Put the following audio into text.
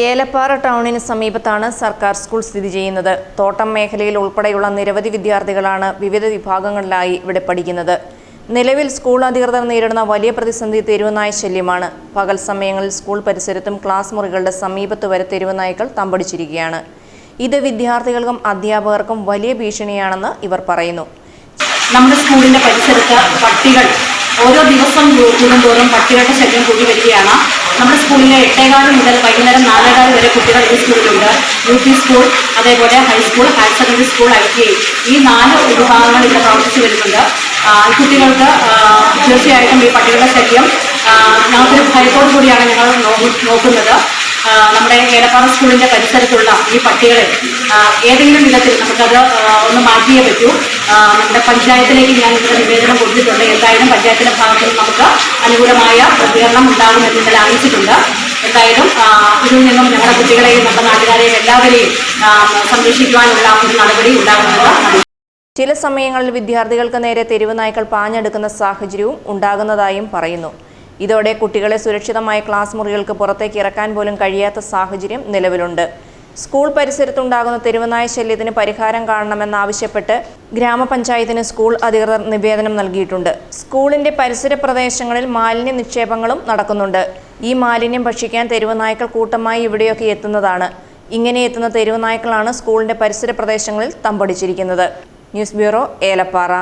ഏലപ്പാറ ടൗണിന് സമീപത്താണ് സർക്കാർ സ്കൂൾ സ്ഥിതി ചെയ്യുന്നത്. തോട്ടം മേഖലയിൽ ഉൾപ്പെടെയുള്ള നിരവധി വിദ്യാർത്ഥികളാണ് വിവിധ വിഭാഗങ്ങളിലായി ഇവിടെ പഠിക്കുന്നത്. നിലവിൽ സ്കൂൾ അധികൃതർ നേരിടുന്ന വലിയ പ്രതിസന്ധി തെരുവുനായ ശല്യമാണ്. പകൽ സമയങ്ങളിൽ സ്കൂൾ പരിസരത്തും ക്ലാസ് മുറികളുടെ സമീപത്ത് വരെ തെരുവുനായ്ക്കൾ തമ്പടിച്ചിരിക്കുകയാണ്. ഇത് വിദ്യാർത്ഥികൾക്കും അധ്യാപകർക്കും വലിയ ഭീഷണിയാണെന്ന് ഇവർ പറയുന്നു. നമ്മുടെ സ്കൂളിന്റെ പരിസരത്ത് പട്ടികൾ ഓരോ ദിവസം കൂടും കൂടുന്തോറും പട്ടികളുടെ ശല്യം കൂടി വരികയാണ്. നമ്മുടെ സ്കൂളിലെ എട്ടേകാൽ മുതൽ വൈകുന്നേരം നാലേകാൽ വരെ കുട്ടികൾ ഈ സ്കൂളിലുണ്ട്. യു പി സ്കൂൾ അതേപോലെ high school higher secondary school I T I ഈ നാല് വിഭാഗങ്ങൾ ഇവിടെ പ്രവർത്തിച്ചു വരുന്നുണ്ട്. ഈ കുട്ടികൾക്ക് തീർച്ചയായിട്ടും ഈ പട്ടികളുടെ ശല്യം ഞങ്ങൾക്കൊരു ഭയത്തോടു കൂടിയാണ് ഞങ്ങൾ നോക്കുന്നത്. നമ്മുടെ ഏലപ്പാറ സ്കൂളിന്റെ പരിസരത്തുള്ള ഈ പട്ടികളെ ഏതെങ്കിലും വിധത്തിൽ നമുക്കത് ഒന്ന് മാറ്റിയേ പറ്റൂ. നമ്മുടെ പഞ്ചായത്തിലേക്ക് ഞാൻ ഇവിടെ നിവേദനം കൊടുത്തിട്ടുണ്ട്. എന്തായാലും പഞ്ചായത്തിന്റെ ഭാഗത്ത് നമുക്ക് അനുകൂലമായ പ്രതികരണം ഉണ്ടാകുമെന്ന് ഇന്നലെ അറിയിച്ചിട്ടുണ്ട്. എന്തായാലും ഇതിൽ നിന്നും ഞങ്ങളുടെ കുട്ടികളെയും നമ്മുടെ നാട്ടുകാരെയും എല്ലാവരെയും സംരക്ഷിക്കുവാനുള്ള ഒരു നടപടി ഉണ്ടാകുമെന്ന് ചില സമയങ്ങളിൽ വിദ്യാർത്ഥികൾക്ക് നേരെ തെരുവ് നായ്ക്കൾ പാഞ്ഞെടുക്കുന്ന സാഹചര്യവും ഉണ്ടാകുന്നതായും പറയുന്നു. ഇതോടെ കുട്ടികളെ സുരക്ഷിതമായ ക്ലാസ് മുറികൾക്ക് പുറത്തേക്ക് ഇറക്കാൻ പോലും കഴിയാത്ത സാഹചര്യം നിലവിലുണ്ട്. സ്കൂൾ പരിസരത്തുണ്ടാകുന്ന തെരുവനായ ശല്യത്തിന് പരിഹാരം കാണണമെന്നാവശ്യപ്പെട്ട് ഗ്രാമപഞ്ചായത്തിന് സ്കൂൾ അധികൃതർ നിവേദനം നൽകിയിട്ടുണ്ട്. സ്കൂളിന്റെ പരിസര പ്രദേശങ്ങളിൽ മാലിന്യ നിക്ഷേപങ്ങളും നടക്കുന്നുണ്ട്. ഈ മാലിന്യം ഭക്ഷിക്കാൻ തെരുവനായ്ക്കൾ കൂട്ടമായി ഇവിടെയൊക്കെ എത്തുന്നതാണ്. ഇങ്ങനെ എത്തുന്ന തെരുവനായ്ക്കളാണ് സ്കൂളിന്റെ പരിസര പ്രദേശങ്ങളിൽ തമ്പടിച്ചിരിക്കുന്നത്. News bureau Elappara.